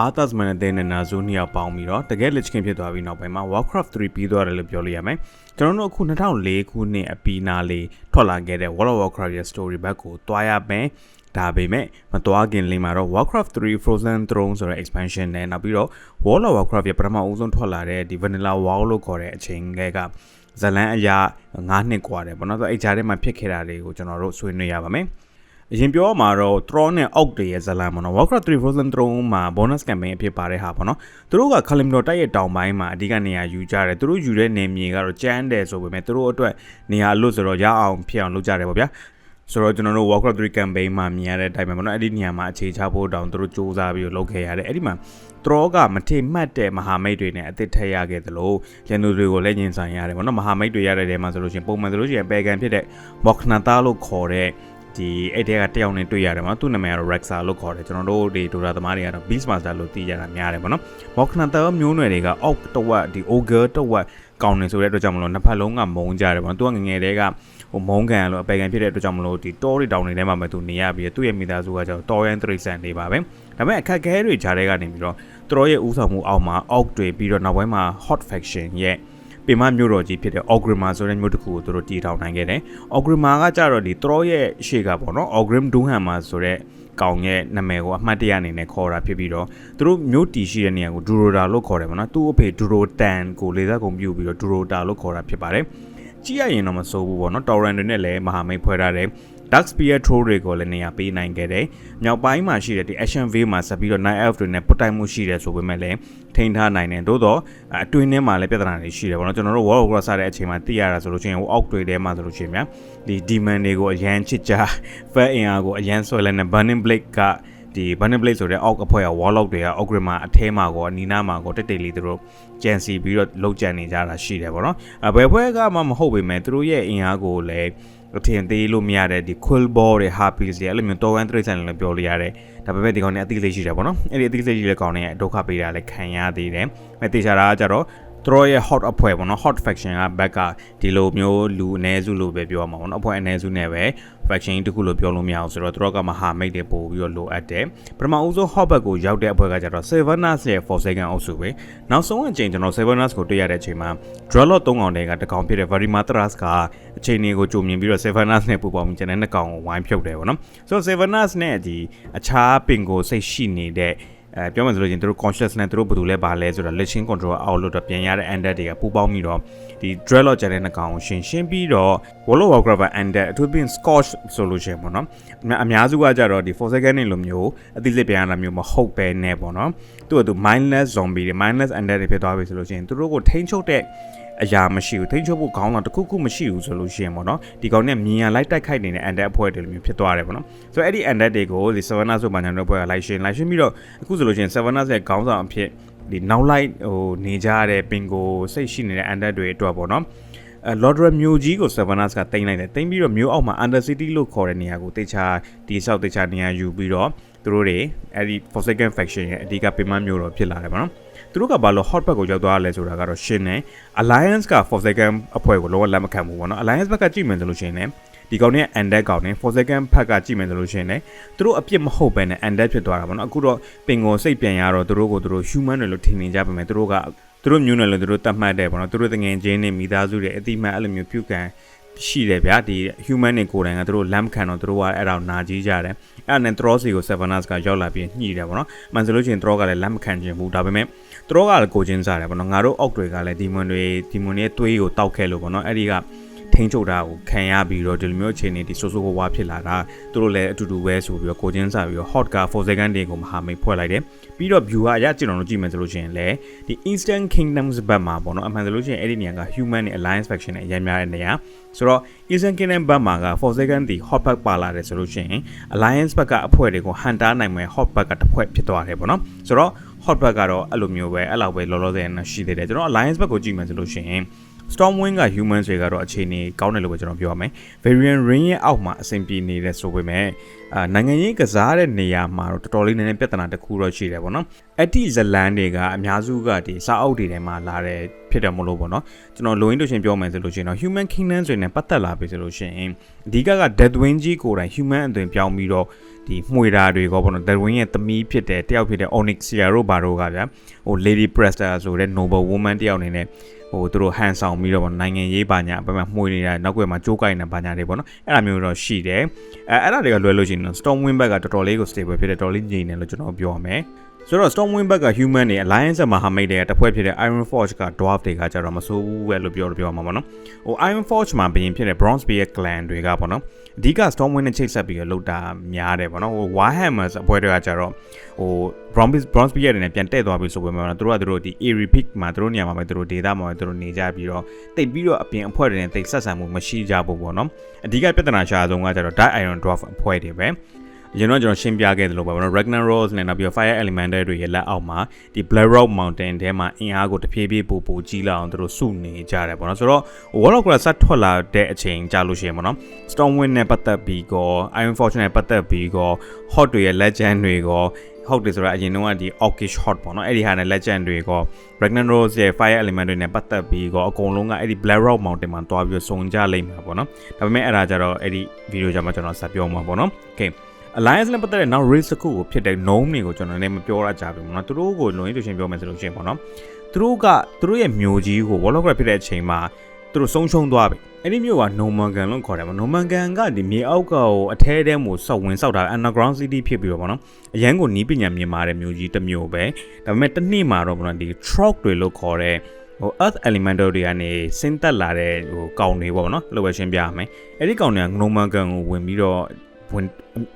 အာသတ်မန်နဲ့တဲ့နာဇိုနှစ်ယောက်ပေါင်းပြီးတော့တကယ်လက်ချင်းဖြစ်သွားပြီးနောက်ပိုင်းမှာ Warcraft 3ပြီးသွားတယ်လို့ပြောလို့ရမယ်ကျွန်တော်တို့အခု2004ခုနှစ်အပီနာလေးထွက်လာခဲ့တဲ့ World of Warcraft ရဲ့ story back ကိုတွားရမယ်ဒါပေမဲ့မတွားခင်လေးမှာတော့ Warcraft 3 Frozen Throne ဆိုတဲ့ expansion နဲ့နောက်ပြီးတော့ World of Warcraft ရဲ့ပထမအဦးဆုံးထွက်လာတဲ့ဒီ Vanilla WoW လို့ခေါ်တဲ့အချိန်ကဇလန်အရာ9နှစ်กว่าတယ်ပေါ့နော်ဆိုတော့အဲ့ကြားထဲမှာဖြစ်ခဲ့တာတွေကိုကျွန်တော်တို့ဆွေးနွေးရပါမယ် အရင်ပြောမှာတော့ Tron နဲ့ Oak တွေရဲ့ဇလန်ပေါ့နော် Warcraft 3 Frozen Throne မှာ bonus campaign အဖြစ်ပါတဲ့ဟာပေါ့နော်သူတို့က Kalimdor တိုက်ရဲ့တောင်ပိုင်းမှာအဓိကနေရာယူကြတယ်သူတို့ယူတဲ့နေမြေကတော့ကျန်းတယ်ဆိုပေမဲ့သူတို့အတွက်နေရာအလို့ဆိုတော့ရအောင်ဖြစ်အောင်လုပ်ကြတယ်ပေါ့ဗျာဆိုတော့ကျွန်တော်တို့ Warcraft 3 campaign မှာမြင်ရတဲ့အတိုင်းပဲပေါ့နော်အဲ့ဒီနေရာမှာအခြေချဖို့တောင်သူတို့စူးစမ်းပြီးလုပ်ခဲ့ရတယ်အဲ့ဒီမှာတရောကမထိမှတ်တဲ့မဟာမိတ်တွေနဲ့အသစ်ထက်ရခဲ့သလိုရန်သူတွေကိုလည်းညင်ဆိုင်ရတယ်ပေါ့နော်မဟာမိတ်တွေရတဲ့တဲမှာဆိုလို့ရှိရင်ပုံမှန်ဆိုလို့ရှိရင်ပေကန်ဖြစ်တဲ့ Mokhnata လို့ခေါ်တဲ့ ဒီအဲ့တဲကတယောက်နဲ့တွေ့ရတယ်မှာသူ့နာမည်ကတော့ Rexa လို့ခေါ်တယ်ကျွန်တော်တို့ဒီဒိုရာသမားတွေကတော့ Beast Master လို့သိကြတာများတယ်ပေါ့နော် Mokhnata မျိုးနွယ်တွေက Oak တဝက်ဒီ Ogre တဝက်ကောင်းနေဆိုတဲ့အတွက်ကြောင့်မလို့နှစ်ဖက်လုံးကမုန်းကြတယ်ပေါ့နော်သူကငငယ်တဲကဟိုမုန်းကန်လို့အပေကန်ဖြစ်တဲ့အတွက်ကြောင့်မလို့ဒီတောတွေတောင်တွေထဲမှာပဲသူနေရပြီးသူ့ရဲ့မိသားစုကကျတော့တော်ရန်တရိတ်ဆန်နေပါပဲဒါပေမဲ့အခက်အခဲတွေဂျားတွေကနေပြီးတော့သူတို့ရဲ့ဥဆောင်မှုအောက်မှာ Oak တွေပြီးတော့နောက်ပိုင်းမှာ Hot Faction ရဲ့ ပင်မမြို့တော်ကြီးဖြစ်တဲ့ Ogrima ဆိုတဲ့မြို့တစ်ခုကိုသူတို့တည်ထောင်နိုင်ခဲ့တယ်။ Ogrima ကကြတော့ဒီသူတို့ရဲ့ရှေ့ကပေါ့နော် Ogrim Dunhammer ဆိုတဲ့ကောင်ရဲ့နာမည်ကိုအမှတ်တရအနေနဲ့ခေါ်တာဖြစ်ပြီးတော့သူတို့မြို့တီရှိတဲ့နေရာကို Duroda လို့ခေါ်တယ်ပေါ့နော်။သူ့အဖေ Durotan ကိုလေသက်ကုန်ပြုပြီးတော့ Duroda လို့ခေါ်တာဖြစ်ပါတယ်။ကြည့်ရရင်တော့မစိုးဘူးပေါ့နော်။ Torrent တွေနဲ့လည်းမဟာမိတ်ဖွဲ့ထားတယ်။ Dark Spear Troll တွေကိုလည်းနေရာပေးနိုင်ခဲ့တယ်။မြောက်ပိုင်းမှာရှိတဲ့ဒီ Action Wave မှာဆက်ပြီးတော့ Night Elf တွေနဲ့ပုတ်တိုက်မှုရှိတယ်ဆိုပေမဲ့လည်းထိန်းထားနိုင်တယ်။သို့တော့အတွင်းထဲမှာလည်းပြဿနာတွေရှိတယ်ပေါ့နော်။ကျွန်တော်တို့ World of Warcraft စတဲ့အချိန်မှာသိရတာဆိုလို့ရှိရင်ဟိုအောက်တွေထဲမှာဆိုလို့ရှိရင်များဒီ Demon တွေကိုအရန်ချစ်ကြ Fat အင်အားကိုအရန်ဆွဲလဲနေ Burning Blade ကဒီ Burning Blade ဆိုတဲ့အောက်အဖွဲက Warlock တွေက Ogrima အထဲမှာကောနီနာမှာကောတိတ်တိတ်လေးသူတို့ကြံစီပြီးတော့လောက်ကြံနေကြတာရှိတယ်ပေါ့နော်။အဘယ်ဖွဲကမှမဟုတ်ပေမဲ့သူတို့ရဲ့အင်အားကိုလည်း အထင်သေးလို့မရတဲ့ဒီ quill ball တွေ harpies တွေအဲ့လိုမျိုးတော်ဝန်တရိတ်ဆန်လည်းပြောလို့ရတယ်ဒါပေမဲ့ဒီကောင်တွေအသိလေးရှိတယ်ပေါ့နော်အဲ့ဒီအသိလေးရှိတဲ့ကောင်တွေဒုက္ခပေးတာလည်းခံရသေးတယ်မဲ့တေချာတာကကြတော့ သူတို့ရဲ့ hot အဖွဲ့ပေါ့နော် hot faction က back ကဒီလိုမျိုးလူအ ਨੇ စုလို့ပဲပြောမှာပေါ့နော်အဖွဲ့အ ਨੇ စုနဲ့ပဲ faction တခုလို့ပြောလို့မရအောင်ဆိုတော့သူတို့ကမဟာမိတ်တွေပို့ပြီးတော့လိုအပ်တယ်ပထမဦးဆုံး hot back ကိုရောက်တဲ့အဖွဲ့ကကြတော့ Severnas ရဲ့ Forsaken အုပ်စုပဲနောက်ဆုံးအချိန်ကျွန်တော် Severnas ကိုတွေ့ရတဲ့အချိန်မှာ Drellot 3ကောင်တည်းကတကောင်ဖြစ်တဲ့ Varimatras ကအချိန်တွေကိုကြုံမြင်ပြီးတော့ Severnas နဲ့ပူပေါင်းပြီးကျန်တဲ့နှစ်ကောင်ကိုဝိုင်းဖြုတ်တယ်ပေါ့နော်ဆိုတော့ Severnas နဲ့ဒီအခြားပင်ကိုစိတ်ရှိနေတဲ့ အဲပြောမှဆိုလို့ချင်းတို့ conscious နဲ့တို့ဘယ်သူလဲပါလဲဆိုတော့ lesion control အောက်လို့တော့ပြန်ရတဲ့ under တွေကပူပေါင်းပြီးတော့ဒီ dreadlock ကျတဲ့နှကောင်ကိုရှင်းရှင်းပြီးတော့ World of Warcraft under အထူးဖြင့် Scotch ဆိုလို့ရှိရင်ပေါ့နော်အများစုကကြတော့ဒီ4 second နေလိုမျိုးအတိလက်ပြန်ရတာမျိုးမဟုတ်ပဲနဲ့ပေါ့နော်သူ့ကသူ mindless zombie တွေ mindless under တွေဖြစ်သွားပြီဆိုလို့ရှိရင်သူတို့ကိုထိန်းချုပ်တဲ့ အရာမရှိဘူးထိန်းချုပ်ဖို့ခေါင်းတော့တခုခုမရှိဘူးဆိုလို့ရှိရင်ပေါ့နော်ဒီကောင်နဲ့မြင်ရလိုက်တိုက်ခိုက်နေတဲ့အန်တက်အဖွဲ့တွေလိုမျိုးဖြစ်သွားတယ်ပေါ့နော်ဆိုတော့အဲ့ဒီအန်တက်တွေကိုဒီ Savannah ဆိုမှညာတို့အဖွဲ့ကလိုက်ရှင်လိုက်ရှင်ပြီးတော့အခုဆိုလို့ရှိရင် Savannah ရဲ့ခေါင်းဆောင်အဖြစ်ဒီနောက်လိုက်ဟိုနေကြရတဲ့ပင်ကိုစိတ်ရှိနေတဲ့အန်တက်တွေအတွက်ပေါ့နော်အဲ Lordra မျိုးကြီးကို Savanas ကတင်လိုက်တယ်တင်ပြီးတော့မျိုးအောက်မှာ Under City လို့ခေါ်တဲ့နေရာကိုတေချာဒီဆောက်တေချာနေရာယူပြီးတော့သူတို့တွေအဲဒီ Forsaken Faction ရဲ့အဓိကပင်မမျိုးတော့ဖြစ်လာတယ်ပေါ့နော် သူတို့ကဘာလို့ hot pack ကိုရောက်သွားလဲဆိုတာကတော့ရှင်းတယ် alliance က Forsaken အဖွဲ့ကိုလောကလက်မခံဘူးပေါ့နော် alliance ဘက်ကကြည့်မယ်ဆိုလို့ရှိရင်လည်းဒီကောင်နဲ့ undead ကောင်နဲ့ Forsaken ဘက်ကကြည့်မယ်ဆိုလို့ရှိရင်လည်းသူတို့အပြစ်မဟုတ်ဘဲနဲ့ undead ဖြစ်သွားတာပေါ့နော်အခုတော့ပင်ကိုစိတ်ပြန်ရတော့သူတို့ကိုသူတို့ human တွေလို့ထင်နေကြပါမယ်သူတို့ကသူတို့မျိုးနယ်လို့သူတို့တတ်မှတ်တယ်ပေါ့နော်သူတို့တငယ်ချင်းတွေမိသားစုတွေအတိမတ်အဲ့လိုမျိုးပြုကံ ရှိတယ်ဗျာဒီ human တွေကိုယ်တိုင်ကသူတို့ lamp ခံတော့သူတို့ကအဲ့ဒါကိုနာကြီးကြတယ်အဲ့ဒါနဲ့ Troll စီကို Sevenas ကရောက်လာပြီးညှိတယ်ပေါ့နော်မှန်ဆိုလို့ရှိရင် Troll ကလည်း lamp ခံခြင်းဘူးဒါပေမဲ့သူတို့ကလည်းကိုချင်းစားတယ်ပေါ့နော်ငါတို့အောက်တွေကလည်းဒီမွန်တွေဒီမွန်ရဲ့သွေးကိုတောက်ခဲ့လို့ပေါ့နော်အဲ့ဒီက ထိန်းချုပ်တာကိုခံရပြီးတော့ဒီလိုမျိုးအခြေအနေဒီဆိုးဆိုးဝါးဝါဖြစ်လာတာသူတို့လည်းအတူတူပဲဆိုပြီးတော့ကိုချင်းစားပြီးတော့ hot car 4 second တွေကိုမဟာမိတ်ဖွဲ့လိုက်တယ်ပြီးတော့ view ကအရကျင်တော်တို့ကြည့်မယ်ဆိုလို့ရှိရင်လည်းဒီ Eastern Kingdoms ဘက်မှာပေါ့နော်အမှန်ဆိုလို့ရှိရင်အဲ့ဒီနေရာက human နဲ့ alliance faction နဲ့အရင်များတဲ့နေရာဆိုတော့ Eastern Kingdom ဘက်မှာက4 second ဒီ hot pack ပါလာတယ်ဆိုလို့ရှိရင် alliance ဘက်ကအဖွဲ့တွေကိုဟန်တာနိုင်မယ် hot pack ကတစ်ဖွဲ့ဖြစ်သွားတယ်ပေါ့နော်ဆိုတော့ hot pack ကတော့အဲ့လိုမျိုးပဲအဲ့လောက်ပဲလောလောဆယ်ရှိသေးတယ်ကျွန်တော် alliance ဘက်ကိုကြည့်မယ်ဆိုလို့ရှိရင် Stormwind က humans တွေကတော့အခြေအနေကောင်းတယ်လို့ပဲကျွန်တော်ပြောရမယ် Variant Ring ရဲ့အောက်မှာအဆင်ပြေနေတယ်ဆိုပေမဲ့အာနိုင်ငံရေးကစားတဲ့နေရာမှာတော့တော်တော်လေးနည်းနည်းပြဿနာတစ်ခုတော့ရှိတယ်ပေါ့နော်အဲ့ဒီဇလန်တွေကအများစုကဒီစာအုပ်တွေထဲမှာလာတဲ့ဖြစ်တယ်မလို့ပေါ့နော်ကျွန်တော်လိုရင်းတို့ရှင်ပြောမယ်ဆိုလို့ရှိရင်တော့ human kingdom ဆိုရင်ပတ်သက်လာပြီဆိုလို့ရှိရင်အဓိကက Deathwing ကြီးကိုယ်တိုင် human အသွင်ပြောင်းပြီးတော့ဒီမှွေတာတွေကောပေါ့နော် Deathwing ရဲ့သမီးဖြစ်တဲ့တယောက်ဖြစ်တဲ့ Onyxia တို့ဘာတို့ကဗျာဟို Lady Prester ဆိုတဲ့ noble woman တယောက်အနေနဲ့ ဟိုသူတို့ဟန်ဆောင်ပြီးတော့ဗောနိုင်ငံရေးပါညာအပိုင်းမှာမှွေနေတာနောက်ကွယ်မှာကြိုးကိုက်နေတာပါညာတွေပေါ့နော်အဲ့ဒါမျိုးတော့ရှိတယ်အဲအဲ့ဒါတွေကလွယ်လို့ရှိရင် Stormwind back ကတော်တော်လေးကို stable ဖြစ်တယ်တော်တော်လေးငြိမ်တယ်လို့ကျွန်တော်ပြောရမယ် ဆိုတော့ Stormwind back က human တွေ alliance မှာဟာမိတ်တွေကတစ်ဖွဲ့ဖြစ်တဲ့ Iron Forge က dwarf တွေကကြတော့မဆိုးဘူးပဲလို့ပြောလို့ပြောမှာပေါ့နော်ဟို Iron Forge မှာဘရင်ဖြစ်တဲ့ Bronze Spear clan တွေကပေါ့နော်အဓိက Stormwind နဲ့ချိတ်ဆက်ပြီးတော့လောက်တာများတယ်ပေါ့နော်ဟို Warhammer အဖွဲ့တွေကကြတော့ဟို Bronze Bronze Spear တွေနဲ့ပြန်တက်သွားပြီဆိုပေမဲ့သူတို့ကသူတို့ဒီ Airy Peak မှာသူတို့နေရာမှာပဲသူတို့ data မှာပဲသူတို့နေကြပြီးတော့တိတ်ပြီးတော့အပြင်အဖွဲ့တွေနဲ့တိတ်ဆက်ဆံမှုမရှိကြဘူးပေါ့နော်အဓိကပြဿနာရှာဆုံးကကြတော့ Dark Iron Dwarf အဖွဲ့တွေပဲ ကျွန်တော်ကျွန်တော်ရှင်းပြခဲ့သလိုပါဘောနော် Ragnarok နဲ့နောက်ပြီး Fire Elemental တွေရဲ့လက်အောက်မှာဒီ Black Rock Mountain ထဲမှာအင်အားကိုတဖြည်းဖြည်းပိုပိုကြီးလာအောင်သူတို့စုနေကြတယ်ပေါ့နော်ဆိုတော့ World of Warcraft ဆက်ထွက်လာတဲ့အချိန်ကြာလို့ရှိရင်ပေါ့နော် Stormwind နဲ့ပတ်သက်ပြီးကော Iron Forge နဲ့ပတ်သက်ပြီးကော Hot တွေရဲ့ Legend တွေကောဟုတ်တယ်ဆိုတော့အရင်တုန်းကဒီ Orcish Hot ပေါ့နော်အဲ့ဒီဟာနဲ့ Legend တွေကော Ragnarok ရဲ့ Fire Element တွေနဲ့ပတ်သက်ပြီးကောအကုန်လုံးကအဲ့ဒီ Black Rock Mountain မှာတွားပြီးစုံကြလိမ့်မှာပေါ့နော်ဒါပေမဲ့အဲ့ဒါကြတော့အဲ့ဒီ video ကြမှာကျွန်တော်ဆက်ပြောမှာပေါ့နော် Okay Alliance နဲ့ပတ်သက်တဲ့နောက် race တစ်ခုကိုဖြစ်တဲ့ gnome တွေကိုကျွန်တော်လည်းမပြောရကြဘူးပေါ့နော်သူတို့ကိုလွန်ရည်သူရှင်ပြောမယ်ဆိုလို့ရှိရင်ပေါ့နော်သူတို့ကသူတို့ရဲ့မျိုးကြီးကို World of Warcraft ဖြစ်တဲ့အချိန်မှာသူတို့ဆုံးရှုံးသွားပြီအဲ့ဒီမျိုးက Normangan လို့ခေါ်တယ်ပေါ့ Normangan ကဒီမြေအောက်ကကိုအထဲထဲမှာစောက်ဝင်စောက်တာ underground city ဖြစ်ပြီးတော့ပေါ့နော်အရန်ကိုနီးပညာမြင်မာတဲ့မျိုးကြီးတစ်မျိုးပဲဒါပေမဲ့တစ်နေ့မှာတော့ပေါ့နော်ဒီ troc တွေလို့ခေါ်တဲ့ဟို earth elemental တွေကနေဆင်းသက်လာတဲ့ဟိုကောင်တွေပေါ့နော်လို့ပဲရှင်းပြရမယ်အဲ့ဒီကောင်တွေက Normangan ကိုဝင်ပြီးတော့ ဝင်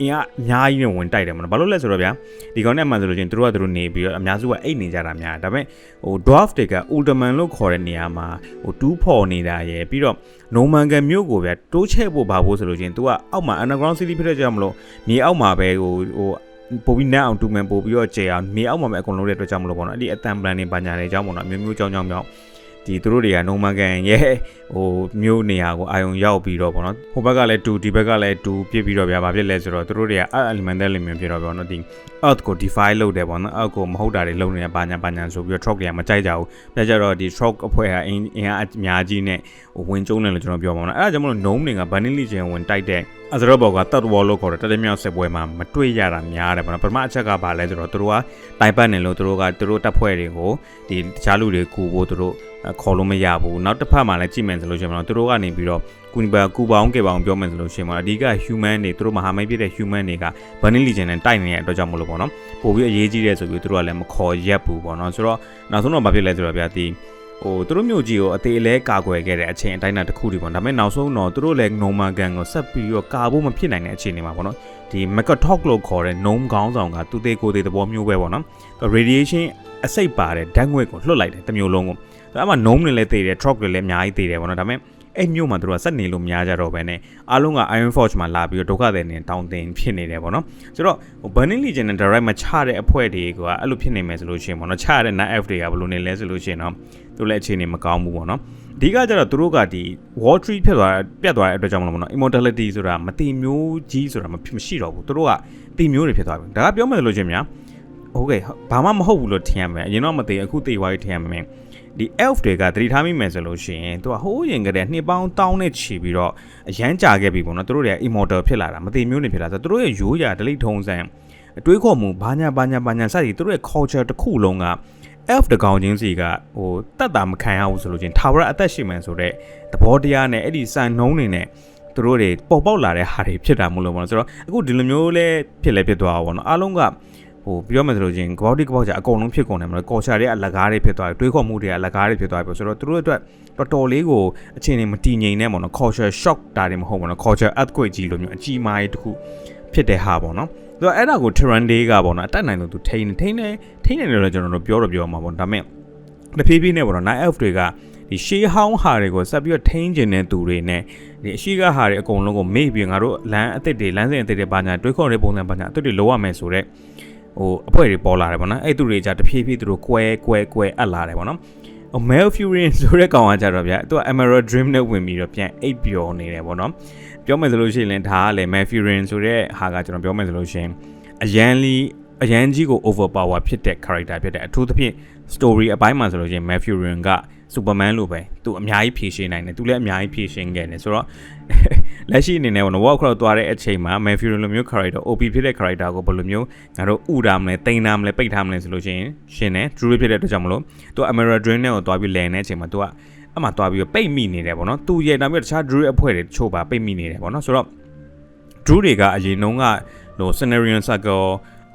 အင်အားအများကြီးနဲ့ဝင်တိုက်တယ်မနော်ဘာလို့လဲဆိုတော့ဗျာဒီကောင်နဲ့မှဆိုလို့ချင်းတို့ကတို့နေပြီးတော့အများစုကအိတ်နေကြတာများဒါပေမဲ့ဟို dwarf တွေက ultraman လို့ခေါ်တဲ့နေရာမှာဟိုတူးဖော်နေတာရယ်ပြီးတော့ norman ကမြို့ကိုဗျာတိုးချဲ့ဖို့ဘာဖို့ဆိုလို့ချင်း तू ကအောက်မှာ underground city ဖြစ်တဲ့ကြောင့်မလို့မြေအောက်မှာပဲဟိုဟိုပို့ပြီးနတ်အောင်တူမန်ပို့ပြီးတော့ကျေအောင်မြေအောက်မှာပဲအကုန်လုံးတဲ့အတွက်ကြောင့်မလို့ပေါ့နော်အဲ့ဒီအတန်ပလန်တွေပါညာတွေကြောင့်ပေါ့နော်အမျိုးမျိုးကြောင်းကြောင်းကြောင့် ဒီသူတို့တွေကနိုမန်ကန်ရဲ့ဟိုမျိုးနေရာကိုအာယုံရောက်ပြီးတော့ဗောနော်ဟိုဘက်ကလည်း2ဒီဘက်ကလည်း2ပြစ်ပြီးတော့ဗျာဘာဖြစ်လဲဆိုတော့သူတို့တွေက elemental လိမ့်မျိုးဖြစ်တော့ဗောနော်ဒီ earth ကို defy လုပ်တယ်ဗောနော် earth ကိုမဟုတ်တာတွေလုပ်နေတာဘာညာဘာညာဆိုပြီးတော့ troc တွေကမကြိုက်ကြဘူးပြကြတော့ဒီ troc အဖွဲ့ဟာအင်းအင်အားအများကြီးနဲ့ဟိုဝင်ကျုံးတယ်လို့ကျွန်တော်ပြောပါမယ်အဲ့ဒါကြောင့်မလို့ gnome တွေက vanilla legion ဝင်တိုက်တဲ့အစရဘောက third wall လို့ခေါ်တဲ့တတိမြောက်စစ်ပွဲမှာမတွေ့ရတာများတယ်ဗောနော်ပထမအချက်ကဘာလဲဆိုတော့သူတို့ကတိုင်ပတ်နေလို့သူတို့ကသူတို့တပ်ဖွဲ့တွေကိုဒီတခြားလူတွေကူဖို့သူတို့ ခေါ်လို့မရဘူးနောက်တစ်ဖက်မှာလည်းကြည့်မယ်ဆိုလို့ရှိရင်တော့သူတို့ကနေပြီးတော့ကူနီပါကူပေါင်းကေပေါင်းပြောမယ်ဆိုလို့ရှိရင်တော့အဓိက human တွေသူတို့မဟာမိတ်ဖြစ်တဲ့ human တွေက vanilla legion နဲ့တိုက်နေတဲ့အတွက်ကြောင့်မလို့ပေါ့နော်ပို့ပြီးအရေးကြီးတယ်ဆိုပြီးသူတို့ကလည်းမခေါ်ရက်ဘူးပေါ့နော်ဆိုတော့နောက်ဆုံးတော့ဘာဖြစ်လဲဆိုတော့ဗျာဒီဟိုသူတို့မျိုးကြီးကိုအသေးလဲကာကွယ်ခဲ့တဲ့အချိန်အတိုင်းအတာတစ်ခုတည်းပေါ့ဒါပေမဲ့နောက်ဆုံးတော့သူတို့လည်း normal gun ကိုဆက်ပြီးတော့ကာဖို့မဖြစ်နိုင်တဲ့အချိန်တွေမှာပေါ့နော်ဒီ Mechatalk လို့ခေါ်တဲ့ gnome ခေါင်းဆောင်ကသူသေးကိုသေးသဘောမျိုးပဲပေါ့နော် radiation အစိတ်ပါတဲ့ဓာတ်ငွေ့ကိုလွှတ်လိုက်တယ်တစ်မျိုးလုံးကို ဒါမှ gnome တွေလည်းသေးတယ် truck တွေလည်းအများကြီးသေးတယ်ပေါ့နော်ဒါပေမဲ့အဲ့မြို့မှာသူတို့ကစက်နေလို့များကြတော့ပဲနဲ့အားလုံးက Iron Forge မှာလာပြီးတော့ဒုက္ခသည်နေတောင်းတင်ဖြစ်နေတယ်ပေါ့နော်ဆိုတော့ဟို Burning Legion နဲ့ Direct မချတဲ့အဖွဲ့တွေကအဲ့လိုဖြစ်နေမယ်ဆိုလို့ရှိရင်ပေါ့နော်ချရတဲ့ Night Elf တွေကဘယ်လိုနေလဲဆိုလို့ရှိရင်တော့သူလည်းအခြေအနေမကောင်းဘူးပေါ့နော်အဓိကကျတော့သူတို့ကဒီ Wall Street ဖြစ်သွားပြတ်သွားတဲ့အတွက်ကြောင့်မလို့ပေါ့နော် Immortality ဆိုတာမတိမျိုးကြီးဆိုတာမရှိတော့ဘူးသူတို့ကတိမျိုးတွေဖြစ်သွားပြီဒါကပြောမယ်လို့ချင်းများဟုတ်ကဲ့ဘာမှမဟုတ်ဘူးလို့ထင်ရမယ်အရင်တော့မသိအခုသိသွားပြီထင်ရမယ် ဒီ elf တွေကသတိထားမိမယ်ဆိုလို့ရှိရင်သူကဟိုးရင်ကတည်းကနှစ်ပေါင်းတောင်းနဲ့ချီပြီးတော့အရန်ကြာခဲ့ပြီပေါ့နော်သူတို့တွေက immortal ဖြစ်လာတာမသိမျိုးနေဖြစ်လာဆိုသူတို့ရဲ့ရိုးရာဒလိထုံးစံအတွေးခေါ်မှုဘာညာဘာညာဘာညာစသည်သူတို့ရဲ့ culture တစ်ခုလုံးက elf တကောင်ချင်းစီကဟိုတတ်တာမခံရဘူးဆိုလို့ချင်း tower အသက်ရှင်မှန်ဆိုတဲ့သဘောတရားနဲ့အဲ့ဒီစံနှုံးတွေနဲ့သူတို့တွေပေါ်ပေါက်လာတဲ့ဟာတွေဖြစ်တာမလို့ပေါ့နော်ဆိုတော့အခုဒီလိုမျိုးလဲဖြစ်လဲဖြစ်သွားပါဘောနော်အားလုံးက ဟိုပြောမယ်ဆိုလို့ချင်းကပောက်တိကပောက်ကြအကုန်လုံးဖြစ်ကုန်တယ်မလို့ကော်ချာတွေအလကားတွေဖြစ်သွားပြီတွေးခေါ်မှုတွေအလကားတွေဖြစ်သွားပြီဆိုတော့သူတို့အတွက်တော်တော်လေးကိုအခြေအနေမတည်ငြိမ်နေပေါ့နော် culture shock တာတွေမဟုတ်ဘူးနော် culture earthquake ကြီးလိုမျိုးအကြီးမားကြီးတစ်ခုဖြစ်တဲ့ဟာပေါ့နော်သူကအဲ့ဒါကို Terran Day ကပေါ့နော်အတက်နိုင်လို့သူထိန်းထိန်းနေထိန်းနေတယ်လို့ကျွန်တော်တို့ပြောတော့ပြောမှာပေါ့ဒါပေမဲ့တဖြည်းဖြည်းနဲ့ပေါ့နော် Night Elf တွေကဒီရှေးဟောင်းဟာတွေကိုဆက်ပြီးတော့ထိန်းကျင်တဲ့သူတွေနဲ့ဒီအရှိကဟာတွေအကုန်လုံးကိုမေ့ပြီးငါတို့လမ်းအစ်စ်တွေလမ်းစဉ်အစ်စ်တွေပါညာတွေးခေါ်တဲ့ပုံစံပါညာအစ်စ်တွေလိုရမယ်ဆိုတော့ ဟိုအဖွဲ့တွေပေါ်လာတယ်ပေါ့နော်အဲ့သူတွေじゃတဖြည်းဖြည်းသူတို့ကွဲကွဲကွဲအပ်လာတယ်ပေါ့နော် Mel Furin ဆိုတဲ့ကောင်ကကြတော့ဗျာသူက Emerald Dream နဲ့ဝင်ပြီးတော့ပြန်အိပ်ပျော်နေတယ်ပေါ့နော်ပြောမယ်ဆိုလို့ရှိရင်လည်းဒါကလည်း Mel Furin ဆိုတဲ့ဟာကကျွန်တော်ပြောမယ်ဆိုလို့ရှိရင်အရန်လီအရန်ကြီးကို overpower ဖြစ်တဲ့ character ဖြစ်တဲ့အထူးသဖြင့် story အပိုင်းမှာဆိုလို့ရှိရင် Mel Furin က Superman လိုပဲသူအများကြီးဖြည့်ရှင်းနိုင်တယ်သူလည်းအများကြီးဖြည့်ရှင်းခဲ့တယ်ဆိုတော့ လက်ရှိအနေနဲ့ကတော့ Warcraft သွားတဲ့အချိန်မှာ Mel Furin လိုမျိုး character OP ဖြစ်တဲ့ character ကိုဘယ်လိုမျိုးငါတို့ဥထားမလဲတိန်ထားမလဲပိတ်ထားမလဲဆိုလို့ရှိရင်ရှင်းတယ် True ဖြစ်တဲ့အတွက်ကြောင့်မလို့သူ Emerald Dream နဲ့ကိုသွားပြီးလည်နေတဲ့အချိန်မှာသူကအမှသွားပြီးပိတ်မိနေတယ်ပေါ့နော်သူရဲ့နောက်ပြီးတခြား Drew အဖွဲ့တွေတချို့ပါပိတ်မိနေတယ်ပေါ့နော်ဆိုတော့ Drew တွေကအရင်တုန်းကဟို Scenarian Circle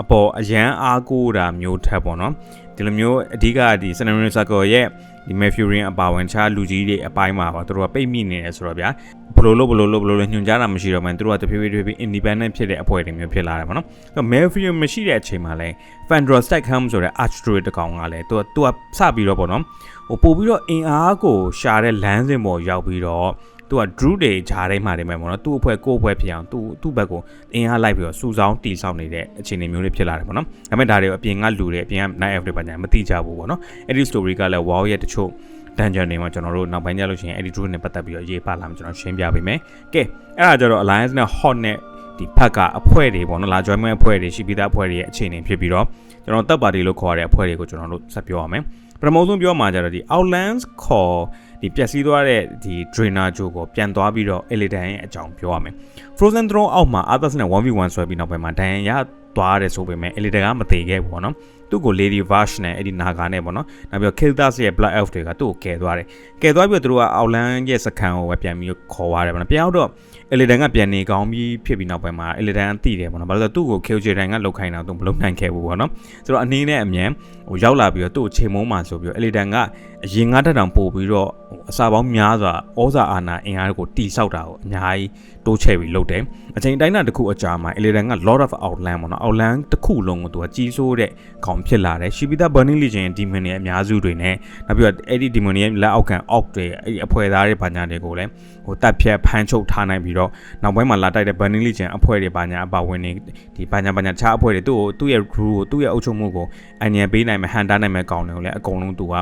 အပေါ်အရန်အားကိုးတာမျိုးထက်ပေါ့နော်ဒီလိုမျိုးအဓိကဒီ Scenarian Circle ရဲ့ ဒီ Merfurin အပါဝင်ခြားလူကြီးတွေအပိုင်းမှာပါသူတို့ကပိတ်မိနေတယ်ဆိုတော့ဗျာဘလို့လို့ဘလို့လို့ဘလို့လို့ညွှန်ကြားတာမရှိတော့မှသူတို့ကတဖြည်းဖြည်းတဖြည်းဖြည်း independent ဖြစ်တဲ့အဖွဲ့တွေမျိုးဖြစ်လာတယ်ပေါ့နော်။ဆိုတော့ Merfurin မရှိတဲ့အချိန်မှာလဲ Fandra Stackham ဆိုတဲ့ Arch Druid တကောင်ကလည်းသူကသူကစပြီးတော့ပေါ့နော်ဟိုပို့ပြီးတော့အင်အားကိုရှာတဲ့လမ်းစဉ်ပေါ်ရောက်ပြီးတော့ သူက Drew တွေဂျားထဲမှာနေမယ်ပေါ့နော်သူ့အဖွဲ့ကိုယ့်အဖွဲ့ဖြစ်အောင်သူ့သူ့ဘက်ကိုအင်အားလိုက်ပြီးတော့စူဆောင်းတီဆောက်နေတဲ့အခြေအနေမျိုးလေးဖြစ်လာတယ်ပေါ့နော်ဒါပေမဲ့ဒါတွေကိုအပြင်ကလူတွေအပြင်က night elf တွေပါညာမသိကြဘူးပေါ့နော်အဲ့ဒီ story ကလည်း wow ရဲ့တချို့ dungeon တွေမှာကျွန်တော်တို့နောက်ပိုင်းကျလို့ရှိရင်အဲ့ဒီ Drew နဲ့ပတ်သက်ပြီးတော့ရေးပါလာမှကျွန်တော်ရှင်းပြပေးမယ်ကဲအဲ့ဒါကြတော့ alliance နဲ့ hot နဲ့ဒီဖက်ကအဖွဲ့တွေပေါ့နော်လာ join မဲ့အဖွဲ့တွေရှိပြီးသားအဖွဲ့တွေရဲ့အခြေအနေဖြစ်ပြီးတော့ကျွန်တော်တပ်ပါတီလို့ခေါ်ရတဲ့အဖွဲ့တွေကိုကျွန်တော်တို့ဆက်ပြောရမယ်ပထမဆုံးပြောမှာကြတော့ဒီ Outlands ခေါ် ဒီပျက်စီးသွားတဲ့ဒီ Drainer ဂျိုကိုပြန်သွားပြီးတော့ Illidan ရဲ့အကြောင်းပြောရမယ် Frozen Throne အောက်မှာ Arthas နဲ့ 1v1 ဆွဲပြီးနောက်ပိုင်းမှာဒန်ရန်ရသွားတယ်ဆိုပေမဲ့ Illidan ကမသေးခဲ့ဘူးပေါ့နော်သူ့ကို Lady Vash နဲ့အဲ့ဒီ Naga နဲ့ပေါ့နော်နောက်ပြီးတော့ Kildas ရဲ့ Blood Elf တွေကသူ့ကိုကယ်သွားတယ်ကယ်သွားပြီးတော့သူတို့က Outland ရဲ့စခန်းကိုပဲပြန်ပြီးခေါ်သွားတယ်ပေါ့နော်ပြန်တော့ Illidan ကပြန်နေကောင်းပြီးဖြစ်ပြီးနောက်ပိုင်းမှာ Illidan ကတိတယ်ပေါ့နော်ဘာလို့လဲဆိုတော့သူ့ကို Kill Jiren ကလုတ်ခိုင်းတာသူမလုတ်နိုင်ခဲ့ဘူးပေါ့နော်ဆိုတော့အနည်းနဲ့အမြန်ဟိုရောက်လာပြီးတော့သူ့ကိုချိန်မုံးမှဆိုပြီးတော့ Illidan က အရင်ငါးတက်တောင်ပို့ပြီးတော့အစာပေါင်းများစွာဩဇာအာဏာအင်အားကိုတီဆောက်တာကိုအများကြီးတိုးချဲ့ပြီးလုပ်တယ်အချိန်တိုင်းတာတစ်ခုအကြာမှာ Illidan က Lord of Outland ပေါ့နော် Outland တစ်ခုလုံးကိုသူကကြီးစိုးတဲ့ခေါင်းဖြစ်လာတယ်ရှိပြီးသား Burning Legion ရဲ့ demon တွေအများစုတွေနဲ့နောက်ပြီးတော့အဲ့ဒီ demon တွေရဲ့လက်အောက်ခံ orc တွေအဲ့ဒီအဖွဲ့သားတွေဘာညာတွေကိုလည်းဟိုတပ်ဖြတ်ဖမ်းချုပ်ထားနိုင်ပြီးတော့နောက်ပိုင်းမှာလာတိုက်တဲ့ Burning Legion အဖွဲ့တွေဘာညာအပါဝင်နေဒီဘာညာဘာညာခြားအဖွဲ့တွေသူ့ကိုသူ့ရဲ့ crew ကိုသူ့ရဲ့အုပ်ချုပ်မှုကိုအញ្ញံပေးနိုင်မယ်ဟန်တာနိုင်မယ်ကောင်းတယ်ကိုလည်းအကုန်လုံးသူက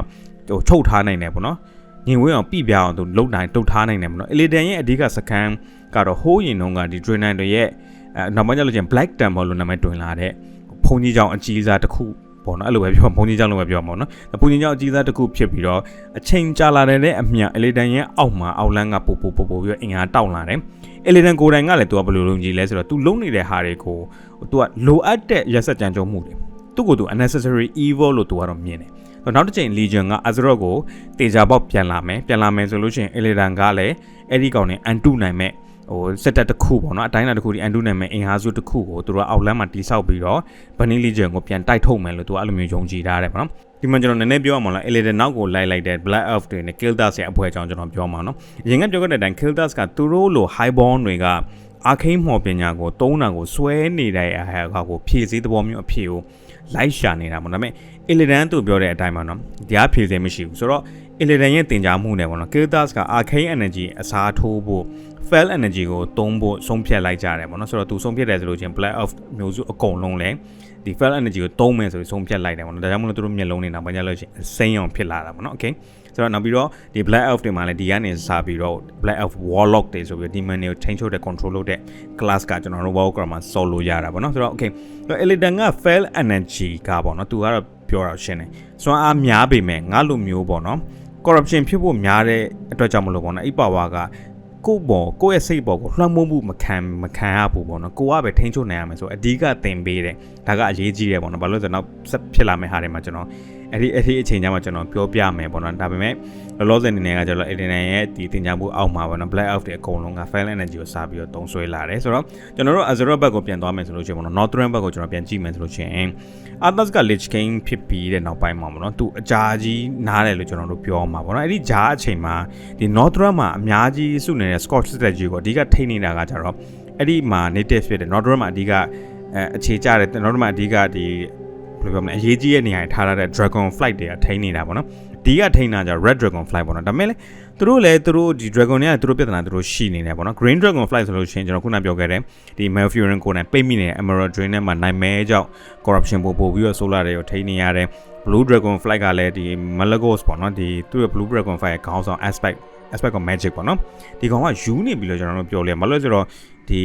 ဟိုချုပ်ထားနိုင်တယ်ပေါ့နော်ညင်ဝင်းအောင်ပြပြအောင်သူလုံနိုင်တုတ်ထားနိုင်တယ်ပေါ့နော် Illidan ရဲ့အဓိကစကန်ကတော့ဟိုးရင်တုန်းကဒီ Draenei တွေရဲ့အဲနောက်ပိုင်းကျလို့ချင်း Black Temple လို့နာမည်တွင်လာတဲ့ဘုံကြီးကြောင်အကြီးစားတစ်ခုပေါ့နော်အဲ့လိုပဲပြောဘုံကြီးကြောင်လို့ပဲပြောမှာပေါ့နော်ဘုံကြီးကြောင်အကြီးစားတစ်ခုဖြစ်ပြီးတော့အချိန်ကြာလာတဲ့အမြအလီဒန်ရဲ့အောက်မှာအောက်လန်းကပို့ပို့ပို့ပို့ပြီးတော့အင်အားတောက်လာတယ်အလီဒန်ကိုယ်တိုင်ကလည်းသူကဘယ်လိုလုပ်ကြည့်လဲဆိုတော့သူလုံနေတဲ့ဟာတွေကိုသူကလိုအပ်တဲ့ရက်ဆက်ကြံကြုံမှုတွေသူ့ကိုယ်သူ unnecessary evil လို့သူကတော့မြင်တယ် နောက်တစ်ချိန် Legion က Azeroth ကိုတေချာပေါက်ပြန်လာမယ်ပြန်လာမယ်ဆိုလို့ရှိရင် Illidan ကလည်းအဲ့ဒီကောင်နဲ့ Antu နိုင်မဲ့ဟိုစက်တက်တစ်ခုပေါ့နော်အတိုင်းအတာတစ်ခုဒီ Antu နိုင်မဲ့အင်အားစုတစ်ခုကိုသူတို့အောက်လမ်းမှာတိဆောက်ပြီးတော့ Bunny Legion ကိုပြန်တိုက်ထုတ်မယ်လို့သူကအဲ့လိုမျိုးယုံကြည်ထားတယ်ပေါ့နော်ဒီမှာကျွန်တော်နည်းနည်းပြောရမှာလား Illidan နောက်ကိုလိုက်လိုက်တဲ့ Black Elf တွေနဲ့ Kildas ရဲ့အဖွဲ့အကြောင်းကျွန်တော်ပြောမှာနော်အရင်ကပြောခဲ့တဲ့အတိုင်း Kildas ကသူတို့လို Highborn တွေကအာခိမော်ပညာကိုတုံးတာကိုစွဲနေတဲ့အဟာကိုဖြည့်စည်းသဘောမျိုးအဖြစ်ကို လိုက်ရှာနေတာပေါ့ဒါပေမဲ့ Illidan သူပြောတဲ့အတိုင်းပါနော်တရားဖြည့်စည်းမရှိဘူးဆိုတော့ Illidan ရဲ့တင် जा မှုနဲ့ပေါ့နော် Kildas က Arcane Energy အစားထိုးဖို့ Fell Energy ကိုသုံးဖို့ဆုံးဖြတ်လိုက်ကြတယ်ပေါ့နော်ဆိုတော့သူဆုံးဖြတ်တယ်ဆိုလို့ချင်း Black of မျိုးစုအကုန်လုံးလဲဒီ Fell Energy ကိုသုံးမယ်ဆိုပြီးဆုံးဖြတ်လိုက်တယ်ပေါ့နော်ဒါကြောင့်မလို့သူတို့မျက်လုံးတွေနောက်ပိုင်းကျလို့ချင်းစိမ့်အောင်ဖြစ်လာတာပေါ့နော် Okay ဆိုတော့နောက်ပြီးတော့ဒီ Black Elf တွေမှာလည်းဒီကနေစပြီးတော့ Black Elf Warlock တွေဆိုပြီး Demon တွေကိုထိန်းချုပ်တဲ့ control လုပ်တဲ့ class ကကျွန်တော်တို့ Warcraft မှာ solo ရတာပေါ့နော်ဆိုတော့ okay ဆိုတော့ Illidan က Fell Energy ကပေါ့နော်သူကတော့ပြောတာရှင်းတယ်စွမ်းအားများပေမဲ့ငါလိုမျိုးပေါ့နော် corruption ဖြစ်ဖို့များတဲ့အတွက်ကြောင့်မလို့ပေါ့နော်အဲ့ power ကကိုယ့်ဘောကိုယ့်ရဲ့စိတ်ဘောကိုလွှမ်းမိုးမှုမခံမခံရဘူးပေါ့နော်ကိုကပဲထိန်းချုပ်နိုင်ရမယ်ဆိုအဓိကသင်ပေးတယ်ဒါကအရေးကြီးတယ်ပေါ့နော်ဘာလို့လဲဆိုတော့နောက်ဆက်ဖြစ်လာမယ့်ဟာတွေမှာကျွန်တော်အဲ့ဒီအဲ့ဒီအချိန်ကျမှကျွန်တော်ပြောပြမယ်ပေါ့နော်ဒါပေမဲ့ လောလောဆယ်အနေနဲ့ကကျွန်တော် Alien ရဲ့ဒီတင်ကြမှုအောက်မှာပေါ့နော် Black Out တွေအကုန်လုံးက File Energy ကိုစားပြီးတော့တုံးဆွဲလာတယ်ဆိုတော့ကျွန်တော်တို့ Azure ဘက်ကိုပြန်သွားမယ်ဆိုလို့ရှိရင်ပေါ့နော် Northern ဘက်ကိုကျွန်တော်ပြန်ကြည့်မယ်ဆိုလို့ရှိရင် Athos က Lich King ဖြစ်ပြီးတဲ့နောက်ပိုင်းမှာပေါ့နော်သူအကြာကြီးနားတယ်လို့ကျွန်တော်တို့ပြောမှာပေါ့နော်အဲ့ဒီဂျားအချိန်မှာဒီ Northern မှာအများကြီးစုနေတဲ့ Scotch Strategy ကိုအဓိကထိနေတာကကြတော့အဲ့ဒီမှာ native ဖြစ်တဲ့ Northern မှာအဓိကအဲအခြေကျတဲ့ Northern မှာအဓိကဒီဘယ်လိုပြောမလဲအရေးကြီးတဲ့နေရာထားရတဲ့ Dragon Flight တွေကထိန်းနေတာပေါ့နော် ဒီကထိန်းတာကြ Red Dragon Flight ပေါ့နော်ဒါပေမဲ့လေသူတို့လည်းသူတို့ဒီ Dragon တွေကသူတို့ပြဿနာသူတို့ရှိနေတယ်ပေါ့နော် Green Dragon Flight ဆိုလို့ရှိရင်ကျွန်တော်ခုနပြောခဲ့တဲ့ဒီ Malfurion ကိုနဲ့ပိတ်မိနေတဲ့ Emerald Drain နဲ့မှာနိုင်မဲကြောင့် corruption ပို့ပို့ပြီးတော့ solar တွေကိုထိန်းနေရတယ် Blue Dragon Flight ကလည်းဒီ Malagos ပေါ့နော်ဒီသူ့ရဲ့ Blue Dragon Flight ရဲ့ခေါင်းဆောင် aspect aspect of magic ပေါ့နော်ဒီကောင်ကယူနေပြီလို့ကျွန်တော်တို့ပြောလဲမလို့ဆိုတော့ဒီ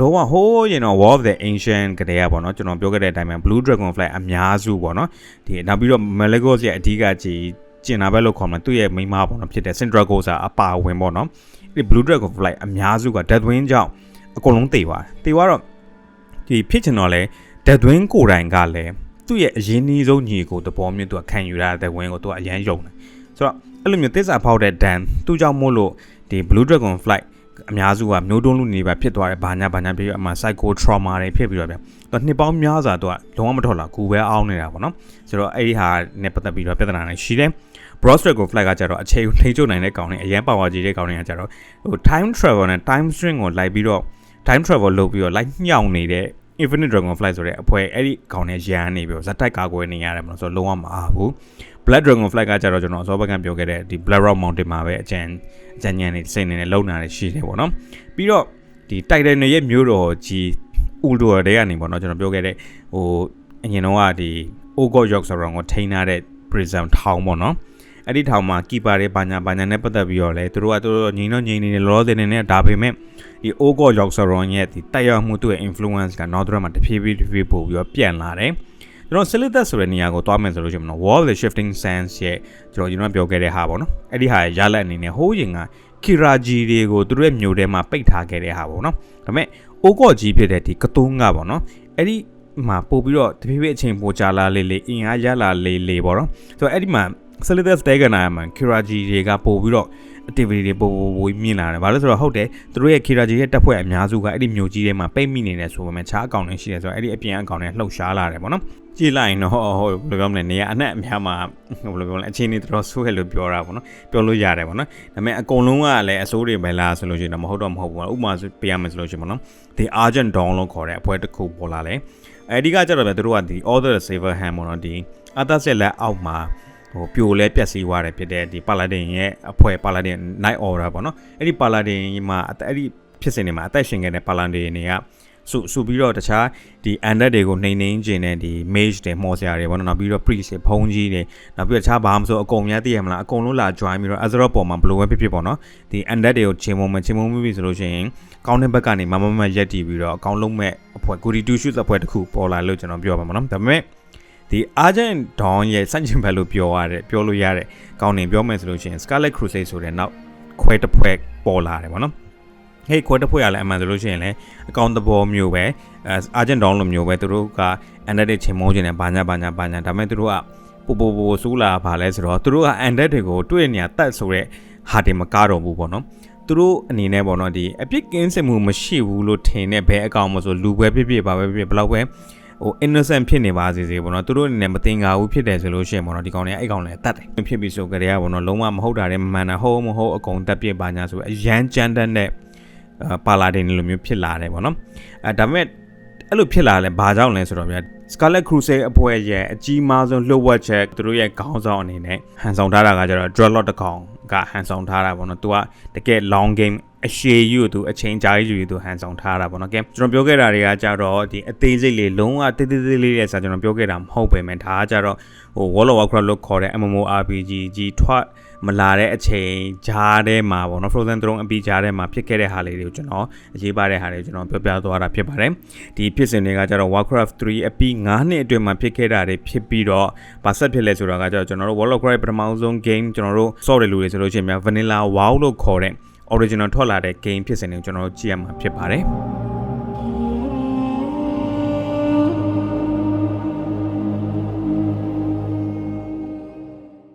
လောကဟိုးရင်တော့ War of the Ancient ကတည်းကပေါ့နော်ကျွန်တော်ပြောခဲ့တဲ့အတိုင်းပဲ Blue Dragon Flight အများစုပေါ့နော်ဒီနောက်ပြီးတော့ Malagos ရဲ့အဓိကကြီးကျင်နာဘက်လို့ခေါ်မှာသူ့ရဲ့မိန်းမပေါ့နော်ဖြစ်တဲ့ Syndragosa အပါဝင်ပေါ့နော်ဒီ Blue Dragon Flight အများစုက Deathwing ကြောင့်အကုန်လုံးတေသွားတယ်တေသွားတော့ဒီဖြစ်ချင်တော့လဲ Deathwing ကိုယ်တိုင်ကလည်းသူ့ရဲ့အရင်နီးဆုံးညီကိုသဘောမျိုးသူကခံယူရတဲ့ Deathwing ကိုသူကအရန်ယုံတယ်ဆိုတော့အဲ့လိုမျိုးသစ္စာဖောက်တဲ့ Dan သူ့ကြောင့်မို့လို့ဒီ Blue Dragon Flight အများစုကမျိုးတုံးလူနေပါဖြစ်သွားတယ်ဘာညာဘာညာပြီးတော့အမှ psycho trauma တွေဖြစ်ပြီးတော့ဗျသူနှစ်ပေါင်းများစွာသူကလုံးဝမထွက်လာကူပဲအောင်းနေတာပေါ့နော်ဆိုတော့အဲ့ဒီဟာနဲ့ပတ်သက်ပြီးတော့ပြဿနာတွေရှိတယ် Broad Dragon Flight ကကြတော့အခြေကိုထိချုပ်နိုင်တဲ့ကောင်တွေအရင်ပါဝါကြီးတဲ့ကောင်တွေကကြတော့ဟို time travel နဲ့ time string ကိုလိုက်ပြီးတော့ time travel လုပ်ပြီးတော့လိုက်ညှောင်နေတဲ့ Infinite Dragon Flight ဆိုတဲ့အဖွဲ့အဲ့ဒီကောင်နဲ့ရန်နေပြီးတော့ဇက်တိုက်ကာကွယ်နေရတယ်မလို့ဆိုတော့လုံးဝမအားဘူး Blood Dragon Flight ကကြတော့ကျွန်တော်အစောဘက်ကပြောခဲ့တဲ့ဒီ Black Rock Mountain မှာပဲအကျန်အကျန်ညံနေစိတ်နေနဲ့လုံနာနေရှိတယ်ပေါ့နော်ပြီးတော့ဒီ Titan ရဲ့မျိုးတော်ကြီး Ultor တွေကနေပေါ့နော်ကျွန်တော်ပြောခဲ့တဲ့ဟိုအရင်တော့ကဒီ Ogo York ဆိုတော့ကိုထိန်းထားတဲ့ Prism ထောင်ပေါ့နော်အဲ့ဒီထောင်မှာကီပါတွေဘာညာဘာညာနဲ့ပတ်သက်ပြီးတော့လဲသူတို့ကသူတို့ငိန်တော့ငိန်နေတယ်လောလောဆယ်နေနဲ့ဒါပေမဲ့ဒီ Ogo York ဆိုတော့ရဲ့ဒီတက်ရောက်မှုသူ့ရဲ့ influence က Northern မှာတဖြည်းဖြည်းတဖြည်းပို့ပြီးတော့ပြန်လာတယ် ကျွန်တော် Silithus ဆိုတဲ့နေရာကိုသွားမယ်ဆိုလို့ရှိရင်နော် Wall of the Shifting Sands ရဲ့ကျွန်တော်ကျွန်တော်ပြောခဲ့တဲ့ဟာပေါ့နော်အဲ့ဒီဟာရလက်အနေနဲ့ဟိုးရင်က Kiraji တွေကိုသူတို့ရဲ့မြို့ထဲမှာပိတ်ထားခဲ့တဲ့ဟာပေါ့နော်ဒါပေမဲ့အိုးကော့ကြီးဖြစ်တဲ့ဒီကတုံးကပေါ့နော်အဲ့ဒီမှာပို့ပြီးတော့တဖြည်းဖြည်းအချိန်ပိုကြာလာလေးလေးအင်အားရလာလေးလေးပေါ့နော်ဆိုတော့အဲ့ဒီမှာ Silithus တဲကနာမှာ Kiraji တွေကပို့ပြီးတော့ activity တွေပို့ပို့ပို့မြင်လာတယ်။ဘာလို့ဆိုတော့ဟုတ်တယ်သူတို့ရဲ့ Kiraji ရဲ့တပ်ဖွဲ့အများစုကအဲ့ဒီမြို့ကြီးထဲမှာပိတ်မိနေတယ်ဆိုပေမဲ့ခြားအကောင့်တွေရှိတယ်ဆိုတော့အဲ့ဒီအပြင်အကောင့်တွေလှုပ်ရှားလာတယ်ပေါ့နော်။ကြည့်လိုက်ရင်တော့ဟိုဘယ်လိုပြောမလဲနေရအနှံ့အများမှာဘယ်လိုပြောမလဲအချင်းနေတော်ဆိုးရလို့ပြောတာပေါ့နော်။ပြောလို့ရတယ်ပေါ့နော်။ဒါပေမဲ့အကုန်လုံးကလည်းအစိုးတွေပဲလားဆိုလို့ရှိရင်တော့မဟုတ်တော့မဟုတ်ဘူး။ဥပမာပေးရမယ်ဆိုလို့ရှိရင်ပေါ့နော်။ The Argent Dawn လို့ခေါ်တဲ့အဖွဲ့တစ်ခုပေါ်လာတယ်။အဲဒီကကြတော့ဗျသူတို့ကဒီ Order the Saver Hand ပေါ့နော်ဒီအသက်ဆက်လက်အောက်မှာ ဟိုပြိုလဲပြက်စီးသွားတယ်ဖြစ်တဲ့ဒီပါလာဒင်ရဲ့အဖွဲ့ပါလာဒင် night order ပေါ့နော်အဲ့ဒီပါလာဒင်မှာအဲ့ဒီဖြစ်စဉ်တွေမှာအသက်ရှင်ခဲ့တဲ့ပါလာဒင်တွေကစုစုပြီးတော့တခြားဒီ undead တွေကိုနှိမ်နှင်းခြင်းနဲ့ဒီ mage တွေမော်ဆရာတွေပေါ့နော်နောက်ပြီးတော့ priest တွေဘုန်းကြီးတွေနောက်ပြီးတော့တခြားဘာမှမဆိုအကုန်များသိရမလားအကုန်လုံးလာ join ပြီးတော့ Azeroth ပေါ်မှာဘလိုပဲဖြစ်ဖြစ်ပေါ့နော်ဒီ undead တွေကိုချိန်မုံမချိန်မုံပြီဆိုလို့ရှိရင်ကောင်းတဲ့ဘက်ကနေမမမရက်တီပြီးတော့အကောင်းလုံးမဲ့အဖွဲ့ goody two shoes အဖွဲ့တစ်ခုပေါ်လာလို့ကျွန်တော်ပြောပါမယ်နော်ဒါပေမဲ့ ဒီ Argent Dawn ရဲ့စန့်ကျင်ဘက်လို့ပြောရတဲ့ပြောလို့ရတဲ့ကောင်းနေပြောမယ်ဆိုလို့ရှိရင် Scarlet Crusade ဆိုတဲ့နောက်ခွဲတစ်ဖွဲပေါ်လာတယ်ပေါ့နော်ဟေးခွဲတစ်ဖွဲရလဲအမှန်ဆိုလို့ရှိရင်လည်းအကောင့်သဘောမျိုးပဲအဲ Argent Dawn လိုမျိုးပဲသူတို့က Undead တွေချိန်မိုးခြင်းနဲ့ဘာညာဘာညာဘာညာဒါပေမဲ့သူတို့ကပိုပိုပိုစူးလာပါလဲဆိုတော့သူတို့က Undead တွေကိုတွေ့နေရတတ်ဆိုတဲ့ဟာတွေမကားတော့ဘူးပေါ့နော်သူတို့အနေနဲ့ပေါ့နော်ဒီအပြစ်ကင်းစင်မှုမရှိဘူးလို့ထင်တဲ့ဘဲအကောင်မဆိုလူပဲဖြစ်ဖြစ်ပါပဲဖြစ်ဖြစ်ဘလောက်ပဲ ဟို innocent ဖြစ်နေပါစေစေပေါ့နော်သူတို့အနေနဲ့မတင်ကာဘူးဖြစ်တယ်ဆိုလို့ရှိရင်ပေါ့နော်ဒီကောင်တွေကအဲ့ကောင်လည်းတတ်တယ်ဖြစ်ပြီဆိုကြတဲ့ကပေါ့နော်လုံးဝမဟုတ်တာတွေမမှန်တာဟုတ်မဟုတ်အကုန်တက်ပြစ်ပါညာဆိုအရန်ကြမ်းတမ်းတဲ့ပါလာဒင်လိုမျိုးဖြစ်လာတယ်ပေါ့နော်အဲဒါပေမဲ့အဲ့လိုဖြစ်လာလဲဘာကြောင့်လဲဆိုတော့ဗျာ Scarlet Crusade အဖွဲ့ရဲ့အကြီးမားဆုံးလှုပ်ဝက်ချက်သူတို့ရဲ့ခေါင်းဆောင်အနေနဲ့ဟန်ဆောင်ထားတာကကျတော့ Dreadlord တကောင်ကဟန်ဆောင်ထားတာပေါ့နော်။ तू ကတကယ် long game အရှည်ယူသူအချိန်ကြာကြီးယူသူဟန်ဆောင်ထားတာပေါ့နော်။ကဲကျွန်တော်ပြောခဲ့တာတွေကကြတော့ဒီအသေးစိတ်လေးလုံးဝတေးသေးသေးလေးတဲ့စာကျွန်တော်ပြောခဲ့တာမဟုတ်ပဲမဲ့ဒါကကြတော့ဟို World of Warcraft လို့ခေါ်တဲ့ MMORPG ကြီးထွက်မလာတဲ့အချိန်ဂျားထဲမှာပေါ့နော် Frozen Throne အပီဂျားထဲမှာဖြစ်ခဲ့တဲ့ဟာလေးတွေကိုကျွန်တော်အရေးပါတဲ့ဟာတွေကိုကျွန်တော်ပြောပြသွားတာဖြစ်ပါတယ်ဒီဖြစ်စဉ်တွေကကျတော့ Warcraft 3အပီ9နှစ်အတွင်းမှာဖြစ်ခဲ့တာတွေဖြစ်ပြီးတော့ဗာဆက်ဖြစ်လဲဆိုတာကကျတော့ကျွန်တော်တို့ World of Warcraft ပထမဆုံး game ကျွန်တော်တို့ soft တဲ့လူတွေဆိုလို့ရှိရင်များ Vanilla WoW လို့ခေါ်တဲ့ original ထွက်လာတဲ့ game ဖြစ်စဉ်တွေကိုကျွန်တော်တို့ကြည့်ရမှာဖြစ်ပါတယ်